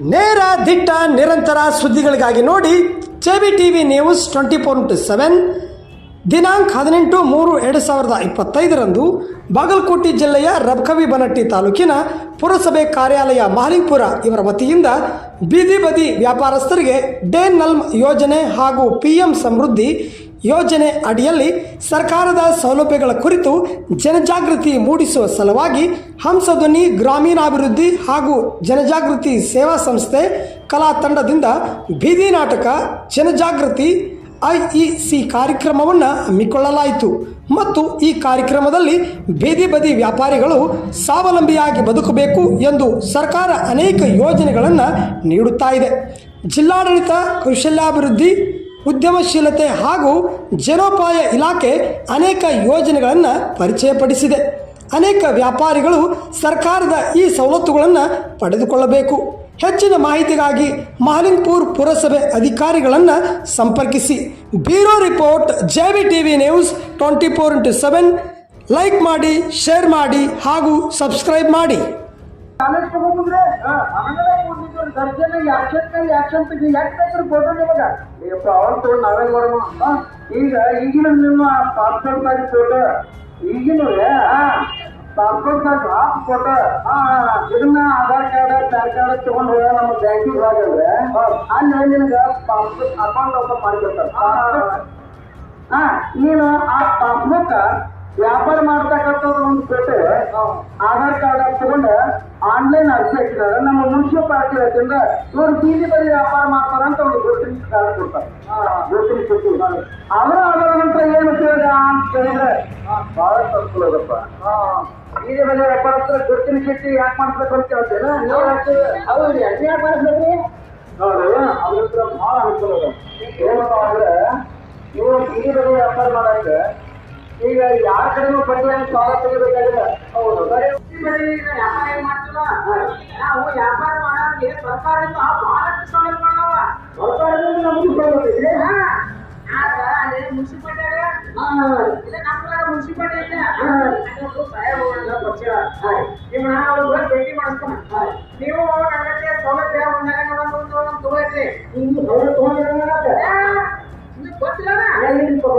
ನೇರ ದಿಟ್ಟ ನಿರಂತರ ಸುದ್ದಿಗಳಿಗಾಗಿ ನೋಡಿ JB TV news twenty four into seven. ದಿನಾಂಕ ಹದಿನೆಂಟು ಮೂರು ಎರಡು ಸಾವಿರದ ಇಪ್ಪತ್ತೈದರಂದು ಬಾಗಲಕೋಟೆ ಜಿಲ್ಲೆಯ ರಬ್ಕವಿ ಬನಟ್ಟಿ ತಾಲೂಕಿನ ಪುರಸಭೆ ಕಾರ್ಯಾಲಯ ಮಹಲಿಂಗ್ಪುರ ಇವರ ವತಿಯಿಂದ ಬೀದಿ ಬದಿ ವ್ಯಾಪಾರಸ್ಥರಿಗೆ ಡೇ ನಲ್ಮ್ ಯೋಜನೆ ಹಾಗೂ ಪಿ ಎಂ ಸಮೃದ್ಧಿ ಯೋಜನೆ ಅಡಿಯಲ್ಲಿ ಸರ್ಕಾರದ ಸೌಲಭ್ಯಗಳ ಕುರಿತು ಜನಜಾಗೃತಿ ಮೂಡಿಸುವ ಸಲುವಾಗಿ ಹಂಸಧ್ವನಿ ಗ್ರಾಮೀಣಾಭಿವೃದ್ಧಿ ಹಾಗೂ ಜನಜಾಗೃತಿ ಸೇವಾ ಸಂಸ್ಥೆ ಕಲಾ ತಂಡದಿಂದ ಬೀದಿ ನಾಟಕ ಜನಜಾಗೃತಿ ಐಇಸಿ ಕಾರ್ಯಕ್ರಮವನ್ನು ಹಮ್ಮಿಕೊಳ್ಳಲಾಯಿತು. ಮತ್ತು ಈ ಕಾರ್ಯಕ್ರಮದಲ್ಲಿ ಬೀದಿ ಬದಿ ವ್ಯಾಪಾರಿಗಳು ಸ್ವಾವಲಂಬಿಯಾಗಿ ಬದುಕಬೇಕು ಎಂದು ಸರ್ಕಾರ ಅನೇಕ ಯೋಜನೆಗಳನ್ನು ನೀಡುತ್ತಾ ಇದೆ. ಜಿಲ್ಲಾಡಳಿತ, ಕೌಶಲ್ಯಾಭಿವೃದ್ಧಿ ಉದ್ಯಮಶೀಲತೆ ಹಾಗೂ ಜನೋಪಾಯ ಇಲಾಖೆ ಅನೇಕ ಯೋಜನೆಗಳನ್ನು ಪರಿಚಯಪಡಿಸಿದೆ. ಅನೇಕ ವ್ಯಾಪಾರಿಗಳು ಸರ್ಕಾರದ ಈ ಸವಲತ್ತುಗಳನ್ನು ಪಡೆದುಕೊಳ್ಳಬೇಕು. ಹೆಚ್ಚಿನ ಮಾಹಿತಿಗಾಗಿ ಮಹಲಿಂಗ್ಪುರ್ ಪುರಸಭೆ ಅಧಿಕಾರಿಗಳನ್ನು ಸಂಪರ್ಕಿಸಿ. Bureau report J B T V news twenty four into seven. Like ಮಾಡಿ, ಶೇರ್ ಮಾಡಿ ಹಾಗೂ ಸಬ್ಸ್ಕ್ರೈಬ್ ಮಾಡಿ. ಕಾಲೇಜ್ ತಗೊಂಡ್ರೆ ಆಮೇಲೆ ದರ್ಜನ ಯಾಕ್ಷನ್ ಯಾಕ್ಷನ್ ತೆಗಿ ಯಾಕೆ ಬೇಕಾದ್ರೆ ಫೋಟೋ ನಿಮಗ? ಈಗ ಅವ್ರ ತಗೊಂಡು ನಾವೇ ಮಾಡೋಣ ಈಗ ಈಗಿನ ನಿಮ್ಮ ಪಾಸ್ಪೋರ್ಟ್ ಸಾಗಿ ಫೋಟೋ ಈಗಿನ ಪಾಸ್ಪೋರ್ಟ್ ಸಾಗಿ ಹಾಫ್ ಫೋಟೋ ಇದನ್ನ ಆಧಾರ್ ಕಾರ್ಡ್ ಪ್ಯಾನ್ ಕಾರ್ಡ್ ತಗೊಂಡು ಹೋಗ ನಮ್ಮ ಬ್ಯಾಂಕಿಗೆ ಹೋಗಂದ್ರೆ ಅಲ್ಲಿ ನಿನಗ ಪಾಸ್ಬುಕ್ ಅಕೌಂಟ್ ಓಪನ್ ಮಾಡಿಕೊಡ್ತಾರೆ. ಹಾ. ನೀನು ಆ ಪಾಸ್ಬುಕ್ ವ್ಯಾಪಾರ ಮಾಡ್ತಕ್ಕಂಥದ್ದು ಒಂದು ಫೋಟೋ ಆಧಾರ್ ಕಾರ್ಡ್ ತಗೊಂಡು ಆನ್ಲೈನ್ ಅರ್ಜಿ ಹಾಕಿದ್ರೆ ನಮ್ಮ ಮುನ್ಸಿಪಾಲಿಟಿ ವತಿಯಿಂದ ಇವರು ಬೀದಿ ಬದಿ ವ್ಯಾಪಾರ ಮಾಡ್ತಾರ ಅಂತ ಒಂದು ಗುರುತಿನ ಕಾರ್ಡ್ ಕೊಡ್ತಾರೆ ಗುರುತಿನ ಚೀಟಿ ಅವರ ಆಧಾರ ನಂತರ ಏನು ಉಪಯೋಗ ಅಂತ ಹೇಳಿದ್ರೆ ಬಹಳ ತಪ್ಪುಗಳಪ್ಪ ಬೀದಿ ಬದಿ ವ್ಯಾಪಾರ ಹತ್ರ ಗುರುತಿನ ಚೀಟಿ ಯಾಕೆ ಮಾಡ್ಬೇಕು ಅಂತ ಹೇಳ್ತೇನೆ ನೀವು ಹಾಕ್ತೀವಿ ಹೌದು ಯಾಕೆ ಯಾಕೆ ಮಾಡಿಸ್ಬೇಕ್ರಿ ನೋಡ್ರಿ ಅವ್ರ ಹತ್ರ ಬಹಳ ಅನುಕೂಲ ಇದೆ ಏನಪ್ಪ ಅಂದ್ರೆ ನೀವು ಬೀದಿ ಬದಿ ವ್ಯಾಪಾರ ಮಾಡಕ್ಕೆ ಈಗ ಯಾರ ಕಡೆನೂ ಬಡ್ಡಿಯನ್ನು ಸಾಲ ತೆಗಿಬೇಕಾಗಿಲ್ಲ ಹೌದು. ಬರೀ ಬಡ್ಡಿ ಬಡ್ಡಿ ವ್ಯಾಪಾರ ಏನ್ ಮಾಡ್ತೀವ ನಾವು ವ್ಯಾಪಾರ ಮಾಡೋರಿಗೆ ಸರ್ಕಾರದಿಂದ ಬಹಳಷ್ಟು ಸೌಲಭ್ಯಗಳವ ಸರ್ಕಾರದಿಂದ ನಮಗೂ ಸೌಲಭ್ಯ ಇದೆ ಆಗ? ಅಲ್ಲಿ ಮುನ್ಸಿಪಾಲ್ಟಿಯಾಗ ಇಲ್ಲ ನಮ್ಮ ಮುನ್ಸಿಪಾಲ್ಟಿ ಐತೆ ಅದೊಂದು ಸಾಹೇಬ್ರನ್ನ ಪರಿಚಯ. ನಿಮ್ಮ ಬಂದು ಭೇಟಿ ಮಾಡಿಸ್ತಾನ ನೀವು ನನಗೆ ಸೌಲಭ್ಯ ಒಂದಾಗ ಒಂದು ಒಂದು ತಗೊಳ್ಳಿ ನೀವು ಸೌಲಭ್ಯ ತಗೊಂಡಿರೋಂಗಾಗತ್ತೆ. ನಿಮ್ಗೆ ಗೊತ್ತಿಲ್ಲ ಎಲ್ಲಿಂದ ತಗೋತೀವಿ? ಮನೆ ಮನೆಗೆ ಹೋಗಿ ತೋರಿಸ್ತೀನಿ ನಿಮಗೆ ನೀವೇ ಇದೆ? ಏ, ನಡಿ, ಹೌದು, ನಡಿ, ನಡಿ, ಹೌದು, ನಡಿ.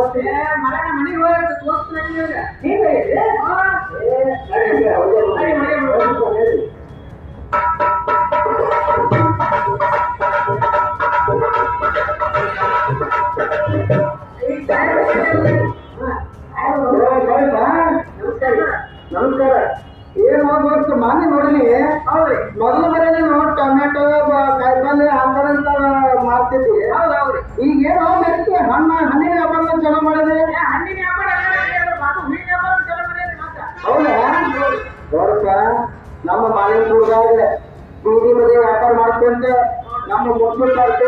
ನಮಸ್ಕಾರ. ಏನ್ ಹೋಗ್ಬೇಕು ಮಾನ್ಯ ನೋಡಲಿ. ಮೊದಲ ನೋಡಪ್ಪ ನಮ್ಮ ಮಾಲಿನ್ಪುರದಾಗ ಬೀದಿ ಬದಿ ವ್ಯಾಪಾರ ಮಾಡ್ಕೊಂತ ನಮ್ಮ ಪಾರ್ಟಿ